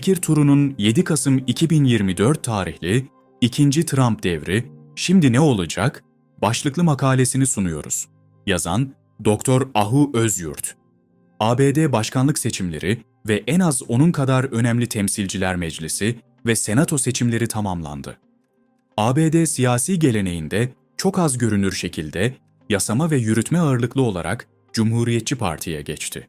Fikir Turu'nun 7 Kasım 2024 tarihli ikinci Trump devri Şimdi ne olacak? başlıklı makalesini sunuyoruz. Yazan Doktor Ahu Özyurt. ABD başkanlık seçimleri ve en az onun kadar önemli temsilciler meclisi ve senato seçimleri tamamlandı. ABD siyasi geleneğinde çok az görünür şekilde yasama ve yürütme ağırlıklı olarak Cumhuriyetçi Parti'ye geçti.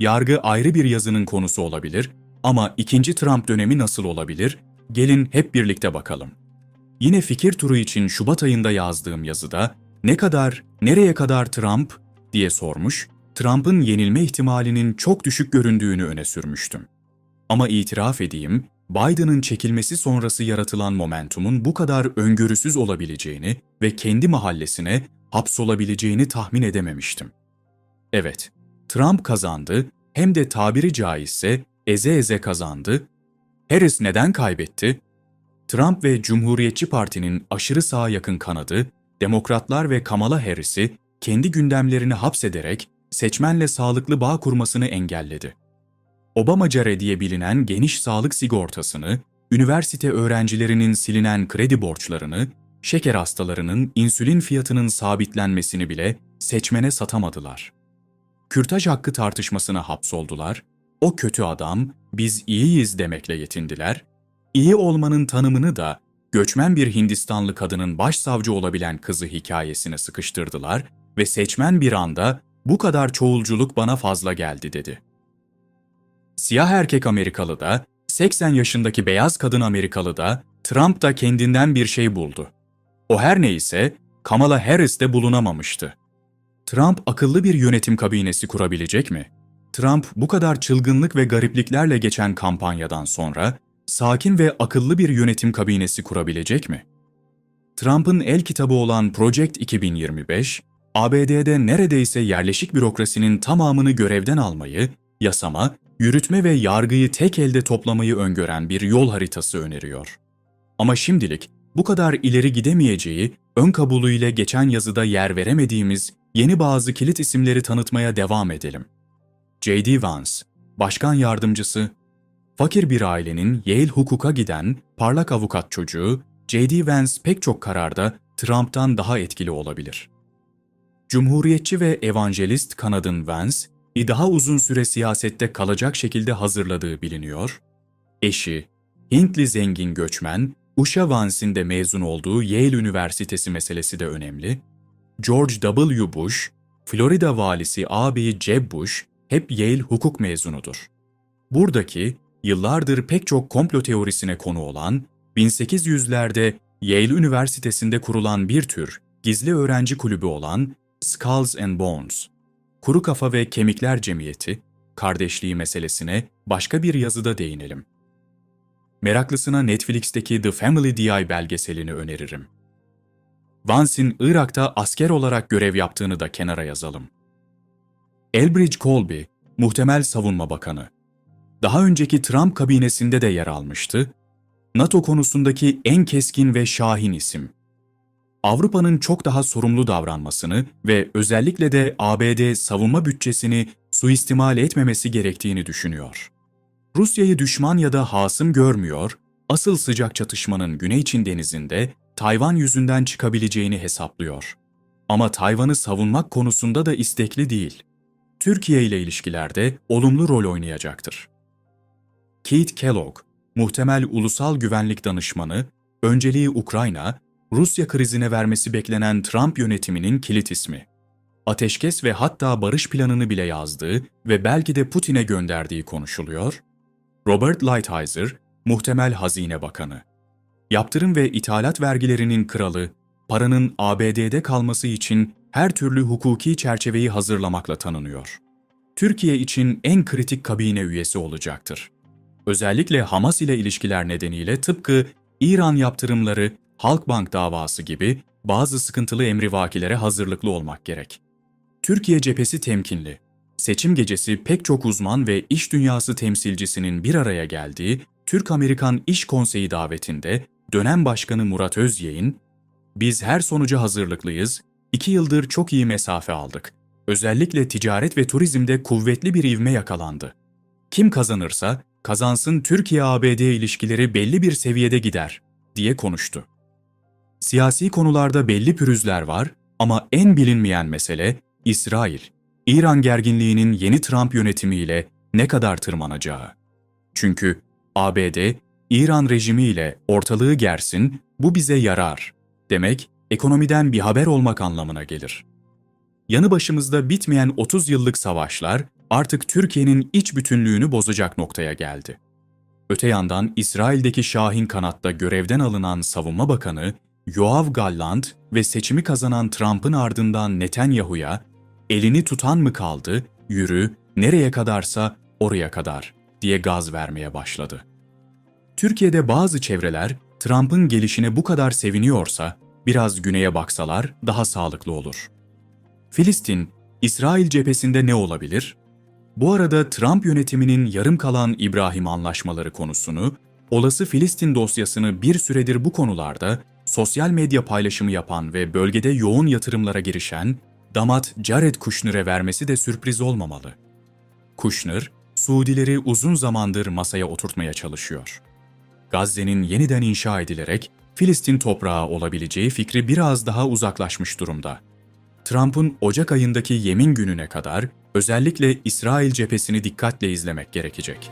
Yargı ayrı bir yazının konusu olabilir ama ikinci Trump dönemi nasıl olabilir? Gelin hep birlikte bakalım. Yine fikir turu için Şubat ayında yazdığım yazıda ne kadar, nereye kadar Trump diye sormuş, Trump'ın yenilme ihtimalinin çok düşük göründüğünü öne sürmüştüm. Ama itiraf edeyim, Biden'ın çekilmesi sonrası yaratılan momentumun bu kadar öngörüsüz olabileceğini ve kendi mahallesine hapsolabileceğini tahmin edememiştim. Evet, Trump kazandı hem de tabiri caizse eze eze kazandı. Harris neden kaybetti? Trump ve Cumhuriyetçi Parti'nin aşırı sağa yakın kanadı, Demokratlar ve Kamala Harris'i kendi gündemlerini hapsederek seçmenle sağlıklı bağ kurmasını engelledi. Obamacare diye bilinen geniş sağlık sigortasını, üniversite öğrencilerinin silinen kredi borçlarını, şeker hastalarının insülin fiyatının sabitlenmesini bile seçmene satamadılar. Kürtaj hakkı tartışmasına hapsoldular, o kötü adam, biz iyiyiz demekle yetindiler, iyi olmanın tanımını da göçmen bir Hindistanlı kadının başsavcı olabilen kızı hikayesine sıkıştırdılar ve seçmen bir anda bu kadar çoğulculuk bana fazla geldi dedi. Siyah erkek Amerikalı da, 80 yaşındaki beyaz kadın Amerikalı da, Trump da kendinden bir şey buldu. O her neyse Kamala Harris de bulunamamıştı. Trump akıllı bir yönetim kabinesi kurabilecek mi? Trump bu kadar çılgınlık ve garipliklerle geçen kampanyadan sonra sakin ve akıllı bir yönetim kabinesi kurabilecek mi? Trump'ın el kitabı olan Project 2025, ABD'de neredeyse yerleşik bürokrasinin tamamını görevden almayı, yasama, yürütme ve yargıyı tek elde toplamayı öngören bir yol haritası öneriyor. Ama şimdilik bu kadar ileri gidemeyeceği ön kabulüyle geçen yazıda yer veremediğimiz yeni bazı kilit isimleri tanıtmaya devam edelim. J.D. Vance, Başkan Yardımcısı, fakir bir ailenin Yale hukuka giden parlak avukat çocuğu, J.D. Vance pek çok kararda Trump'tan daha etkili olabilir. Cumhuriyetçi ve evangelist kanadın Vance, daha uzun süre siyasette kalacak şekilde hazırladığı biliniyor. Eşi, Hintli zengin göçmen, Usha Vance'in de mezun olduğu Yale Üniversitesi meselesi de önemli. George W. Bush, Florida valisi ağabeyi Jeb Bush hep Yale hukuk mezunudur. Buradaki yıllardır pek çok komplo teorisine konu olan, 1800'lerde Yale Üniversitesi'nde kurulan bir tür gizli öğrenci kulübü olan Skulls and Bones, Kuru Kafa ve Kemikler Cemiyeti, kardeşliği meselesine başka bir yazıda değinelim. Meraklısına Netflix'teki The Family DI belgeselini öneririm. Vance'in Irak'ta asker olarak görev yaptığını da kenara yazalım. Elbridge Colby, muhtemel savunma bakanı. Daha önceki Trump kabinesinde de yer almıştı. NATO konusundaki en keskin ve şahin isim. Avrupa'nın çok daha sorumlu davranmasını ve özellikle de ABD savunma bütçesini suistimal etmemesi gerektiğini düşünüyor. Rusya'yı düşman ya da hasım görmüyor, asıl sıcak çatışmanın Güney Çin denizinde Tayvan yüzünden çıkabileceğini hesaplıyor. Ama Tayvan'ı savunmak konusunda da istekli değil. Türkiye ile ilişkilerde olumlu rol oynayacaktır. Keith Kellogg, muhtemel ulusal güvenlik danışmanı, önceliği Ukrayna, Rusya krizine vermesi beklenen Trump yönetiminin kilit ismi. Ateşkes ve hatta barış planını bile yazdığı ve belki de Putin'e gönderdiği konuşuluyor. Robert Lighthizer, muhtemel hazine bakanı. Yaptırım ve ithalat vergilerinin kralı, paranın ABD'de kalması için her türlü hukuki çerçeveyi hazırlamakla tanınıyor. Türkiye için en kritik kabine üyesi olacaktır. Özellikle Hamas ile ilişkiler nedeniyle tıpkı İran yaptırımları, Halkbank davası gibi bazı sıkıntılı emrivakilere hazırlıklı olmak gerek. Türkiye cephesi temkinli. Seçim gecesi pek çok uzman ve iş dünyası temsilcisinin bir araya geldiği Türk-Amerikan İş Konseyi davetinde dönem başkanı Murat Özyeğin, "Biz her sonuca hazırlıklıyız. İki yıldır çok iyi mesafe aldık. Özellikle ticaret ve turizmde kuvvetli bir ivme yakalandı. Kim kazanırsa kazansın Türkiye-ABD ilişkileri belli bir seviyede gider diye konuştu. Siyasi konularda belli pürüzler var ama en bilinmeyen mesele İsrail, İran gerginliğinin yeni Trump yönetimiyle ne kadar tırmanacağı. Çünkü ABD, İran rejimiyle ortalığı gersin, bu bize yarar demek ekonomiden bir haber olmak anlamına gelir. Yanı başımızda bitmeyen 30 yıllık savaşlar artık Türkiye'nin iç bütünlüğünü bozacak noktaya geldi. Öte yandan İsrail'deki Şahin kanatta görevden alınan Savunma Bakanı Yoav Gallant ve seçimi kazanan Trump'ın ardından Netanyahu'ya elini tutan mı kaldı, yürü, nereye kadarsa oraya kadar diye gaz vermeye başladı. Türkiye'de bazı çevreler Trump'ın gelişine bu kadar seviniyorsa biraz güneye baksalar daha sağlıklı olur. Filistin, İsrail cephesinde ne olabilir? Bu arada Trump yönetiminin yarım kalan İbrahim anlaşmaları konusunu, olası Filistin dosyasını bir süredir bu konularda sosyal medya paylaşımı yapan ve bölgede yoğun yatırımlara girişen damat Jared Kushner'e vermesi de sürpriz olmamalı. Kushner, Suudileri uzun zamandır masaya oturtmaya çalışıyor. Gazze'nin yeniden inşa edilerek Filistin toprağı olabileceği fikri biraz daha uzaklaşmış durumda. Trump'ın Ocak ayındaki yemin gününe kadar özellikle İsrail cephesini dikkatle izlemek gerekecek.